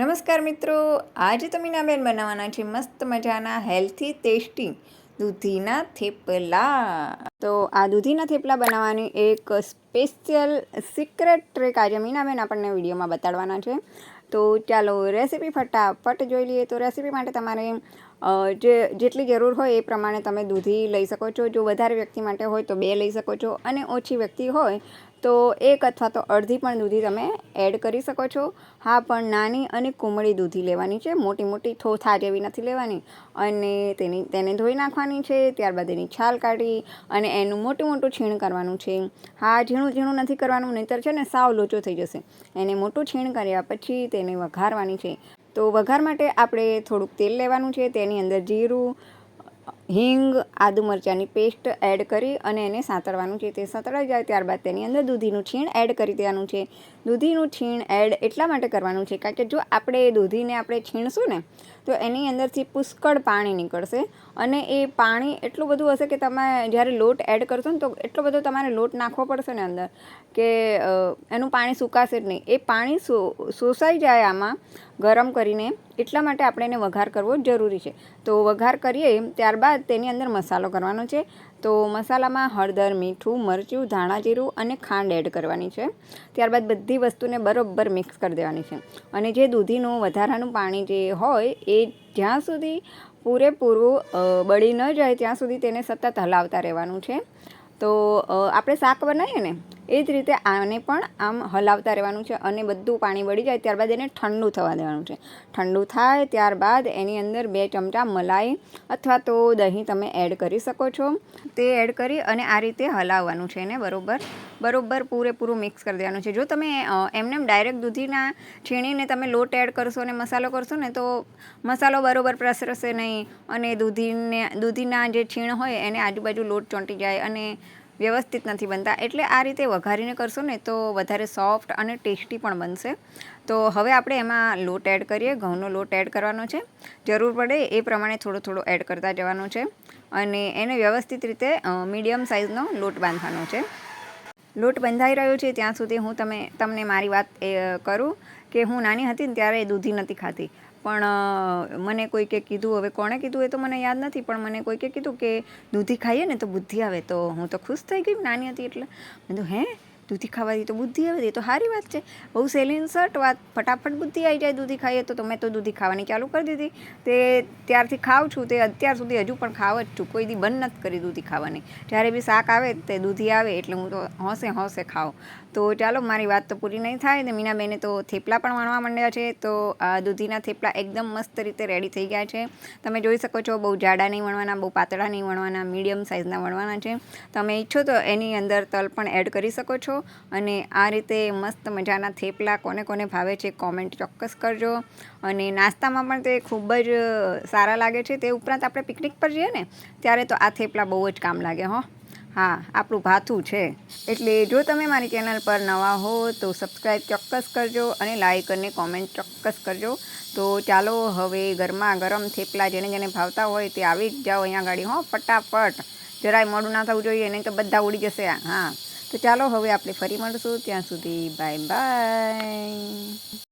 નમસ્કાર મિત્રો. આજે તો મીનાબેન બનાવવાના છે. મસ્ત મજાના હેલ્થી ટેસ્ટી દૂધીના થેપલા. તો આ દૂધીના થેપલા બનાવવાની એક સ્પેશિયલ સિક્રેટ ટ્રીક આજે મીનાબેન આપણને વિડીયોમાં બતાડવાના છે. તો ચાલો રેસીપી ફટાફટ જોઈ લઈએ. તો રેસીપી માટે તમારે જે, જેટલી જરૂર હોય એ પ્રમાણે તમે દૂધી લઈ શકો છો. જો વધારે વ્યક્તિ માટે હોય તો બે લઈ શકો છો. અને ઓછી વ્યક્તિ હોય તો એક અથવા તો અડધી પણ દૂધી તમે એડ કરી શકો છો. હા, પણ નાની અને કુમળી દૂધી લેવાની છે. મોટી મોટી થોથા જેવી નથી લેવાની. અને તેની, તેને ધોઈ નાખવાની છે. ત્યારબાદ એની છાલ કાઢી અને એનું મોટું મોટું છીણ કરવાનું છે. હા, ઝીણું ઝીણું નથી કરવાનું, નહીંતર છે ને સાવ લોચો થઈ જશે. એને મોટું છીણ કર્યા પછી તેને વઘારવાની છે. તો વઘાર માટે આપણે થોડુંક તેલ લેવાનું છે. તેની અંદર જીરું હિંગ, આદુ મરચાંની પેસ્ટ એડ કરી અને એને સાંતળવાનું છે. તે સાંતળાઈ જાય ત્યારબાદ તેની અંદર દૂધીનું છીણ એડ કરી દેવાનું છે. દૂધીનું છીણ એડ એટલા માટે કરવાનું છે કારણ કે જો આપણે દૂધીને આપણે છીણશું ને, તો એની અંદરથી પુષ્કળ પાણી નીકળશે અને એ પાણી એટલું બધું હશે કે તમે જ્યારે લોટ એડ કરશો ને, તો એટલો બધો તમારે લોટ નાખવો પડશે ને અંદર કે એનું પાણી સુકાશે જ નહીં. એ પાણી શોષાઈ જાય આમાં ગરમ કરીને, એટલા માટે આપણે એને વઘાર કરવો જરૂરી છે. તો વઘાર કરીએ, ત્યારબાદ તેની અંદર મસાલો કરવાનો છે. તો મસાલામાં હળદર, મીઠું, મરચું, ધાણા જીરું અને ખાંડ એડ કરવાની છે. ત્યારબાદ બધી વસ્તુને બરોબર મિક્સ કરી દેવાની છે. અને જે દૂધીનું વધારાનું પાણી જે હોય એ જ્યાં સુધી પૂરેપૂરું બળી ન જાય ત્યાં સુધી તેને સતત હલાવતા રહેવાનું છે. તો આપણે શાક બનાવીએ ને? એ જ રીતે આને પણ આમ હલાવતા રહેવાનું છે અને બધું પાણી બળી જાય ત્યારબાદ એને ઠંડુ થવા દેવાનું છે. ઠંડુ થાય ત્યારબાદ એની અંદર બે ચમચા મલાઈ અથવા તો દહીં તમે એડ કરી શકો છો. તે એડ કરી અને આ રીતે હલાવવાનું છે એને બરોબર. બરોબર પૂરેપૂરું મિક્સ કરી દેવાનું છે. જો તમે એમને ડાયરેક્ટ દૂધીના છીણીને તમે લોટ એડ કરશો અને મસાલો કરશો ને તો મસાલો બરોબર પ્રસરશે નહીં અને દૂધીને, દૂધીના જે છીણ હોય એને આજુબાજુ લોટ ચોંટી જાય અને વ્યવસ્થિત નથી બનતા. એટલે આ રીતે વઘારીને કરશો ને તો વધારે સોફ્ટ અને ટેસ્ટી પણ બનશે. તો હવે આપણે એમાં લોટ એડ કરીએ. ઘઉંનો લોટ એડ કરવાનો છે. જરૂર પડે એ પ્રમાણે થોડો થોડો એડ કરતા જવાનો છે. અને એને વ્યવસ્થિત રીતે મીડિયમ સાઇઝનો લોટ બાંધવાનો છે. લોટ બંધાઈ રહ્યો છે ત્યાં સુધી હું તમે, તમને મારી વાત, એ, કરું કે હું નાની હતી ને ત્યારે દૂધી નથી ખાતી પણ મને કોઈકે કીધું, હવે કોણે કીધું એ તો મને યાદ નથી, પણ મને કોઈકે કીધું કે દૂધી ખાઈએ ને તો બુદ્ધિ આવે, તો હું તો ખુશ થઈ ગઈ, નાની હતી એટલે. મેં કીધું, હે? દૂધી ખાવાથી તો બુદ્ધિ આવે, એ તો સારી વાત છે. બહુ સહેલી સટ વાત ફટાફટ બુદ્ધિ આવી જાય દૂધી ખાઈએ તો તો મેં તો દૂધી ખાવાની ચાલુ કરી દીધી. તે ત્યારથી ખાઉં છું, તે અત્યાર સુધી હજુ પણ ખાવ જ છું. કોઈ દી બંધ નથી કરી દૂધી ખાવાની. જ્યારે બી શાક આવે, તે દૂધી આવે, એટલે હું તો હોંશે હોંશે ખાઉં. તો ચાલો, મારી વાત તો પૂરી નહીં થાય ને, મીનાબેને તો થેપલા પણ વણવા માંડ્યા છે. તો આ દૂધીના થેપલા એકદમ મસ્ત રીતે રેડી થઈ ગયા છે. તમે જોઈ શકો છો, બહુ જાડા નહીં વણવાના, બહુ પાતળા નહીં વણવાના મીડિયમ સાઇઝના વણવાના છે. તમે ઈચ્છો તો એની અંદર તલ પણ એડ કરી શકો છો. અને આ રીતે મસ્ત મજાના થેપલા કોને કોને ભાવે છે કોમેન્ટ ચોક્કસ કરજો. અને નાસ્તામાં પણ તે ખૂબ જ સારા લાગે છે. તે ઉપરાંત આપણે પિકનિક પર જઈએ ને, ત્યારે તો આ થેપલા બહુ જ કામ લાગે, હો. હા, આપણું ભાથું છે. એટલે જો તમે મારી ચેનલ પર નવા હો, તો સબસ્ક્રાઈબ ચોક્કસ કરજો અને લાઈક અને કોમેન્ટ ચોક્કસ કરજો. તો ચાલો હવે ગરમા ગરમ થેપલા જેને જેને ભાવતા હોય તે આવી જ જાઓ અહીંયા ગાડી, હો, ફટાફટ. જરાય મોડું ના થવું જોઈએ, નહીં તો બધા ઉડી જશે હા. તો ચાલો હવે આપણે ફરી મળશું. ત્યાં સુધી બાય બાય.